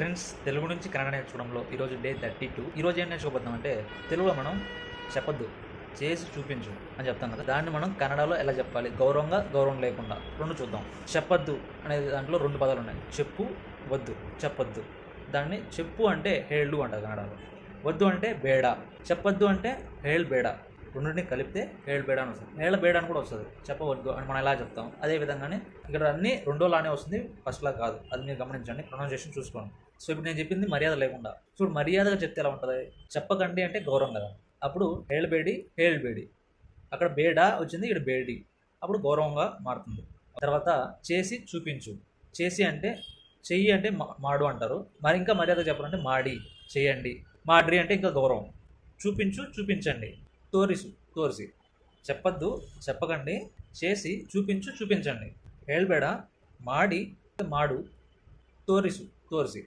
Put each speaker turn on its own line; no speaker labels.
Friends Telugu నుంచి కన్నడ నేర్చుకోవడంలో ఈరోజు డే థర్టీ టూ. ఈరోజు ఏం నేర్చుకోబోతున్నాం అంటే తెలుగులో మనం చెప్పద్దు చేసి చూపించు అని చెప్తాం కదా. దాన్ని మనం కన్నడలో ఎలా చెప్పాలి? గౌరవంగా గౌరవం లేకుండా. రెండు చూద్దాం. చెప్పద్దు అనే దాంట్లో రెండు పదాలు ఉన్నాయి. చెప్పు వద్దు. చెప్పద్దు. దాన్ని చెప్పు అంటే హేళ్ళు అంటారు కన్నడలో. వద్దు అంటే బేడ. చెప్పద్దు అంటే హేళ్ బేడ. రెండింటిని కలిపితే ఏళ్ళ బేడ అని వస్తుంది. హేళ బేడ అని కూడా వస్తుంది. చెప్పవద్దు అని మనం ఎలా చెప్తాం? అదే విధంగానే ఇక్కడ అన్ని రెండో లానే వస్తుంది. ఫస్ట్లా కాదు. అది మీరు గమనించండి. ప్రొనౌన్సియేషన్ చూసుకోండి. సో ఇప్పుడు నేను చెప్పింది మర్యాద లేకుండా. చూడు మర్యాదగా చెప్తే ఎలా ఉంటుంది? చెప్పకండి అంటే గౌరవం కదా. అప్పుడు హేళబేడి హేళబేడి అక్కడ బేడ వచ్చింది ఇక్కడ బేడి. అప్పుడు గౌరవంగా మారుతుంది. తర్వాత చేసి చూపించు. చేసి అంటే చెయ్యి అంటే మా- మాడు అంటారు. మరి ఇంకా మర్యాద చెప్పాలంటే మాడి. చేయండి. మాడ్రి అంటే ఇంకా గౌరవం. చూపించు చూపించండి. తోరిసు తోరిసి. చెప్పద్దు చెప్పకండి చేసి చూపించు చూపించండి. ఏళ్బెడ మాడి మాడు తోరిసు తోరిసి.